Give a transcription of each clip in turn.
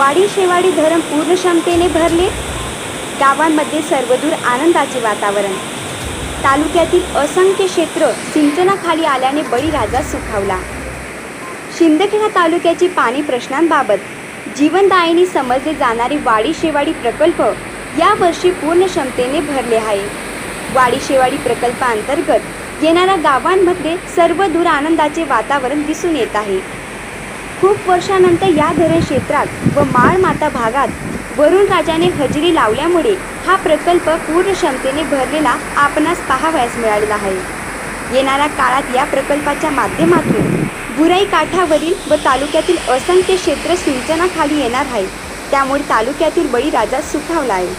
वाडी शेवाडी धरण पूर्ण क्षमतेने भरले. गावांमध्ये सर्वदूर आनंदाचे वातावरण. तालुक्यातील असंख्य क्षेत्र सिंचनाखाली आल्याने बळीराजा सुखावला. शिंदखेडा तालुक्याची पाणी प्रश्नांबाबत जीवनदायिनी समजले जाणारे वाडी शेवाडी प्रकल्प यावर्षी पूर्ण क्षमतेने भरले आहे. वाडी शेवाडी प्रकल्पाअंतर्गत येणाऱ्या गावांमध्ये सर्व दूर आनंदाचे वातावरण दिसून येत आहे. खूप वर्षानंतर या धरण क्षेत्रात व माळमाता भागात वरुण राजाने हजेरी लावल्यामुळे हा प्रकल्प पूर्ण क्षमतेने भरलेला आपणास पाहावयास मिळालेला आहे. येणाऱ्या काळात या प्रकल्पाच्या माध्यमातून बुराई काठावरील व तालुक्यातील असंख्य क्षेत्र सिंचनाखाली येणार आहे. त्यामुळे तालुक्यातील बळीराजा सुखावला आहे.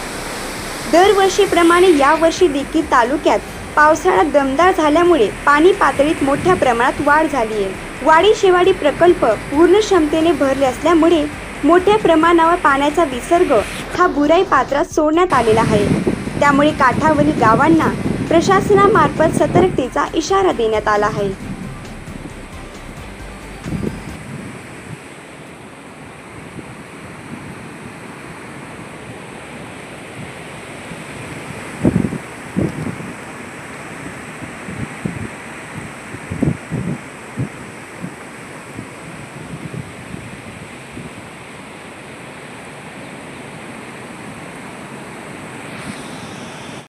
दरवर्षीप्रमाणे यावर्षी देखील तालुक्यात पावसाळा दमदार झाल्यामुळे पाणी पातळीत मोठ्या प्रमाणात वाढ झाली आहे. वाडी शेवाडी प्रकल्प पूर्ण क्षमतेने भरले असल्यामुळे मोठ्या प्रमाणावर पाण्याचा विसर्ग हा बुराई पात्रात सोडण्यात आलेला आहे. त्यामुळे काठावरील गावांना प्रशासनामार्फत सतर्कतेचा इशारा देण्यात आला आहे.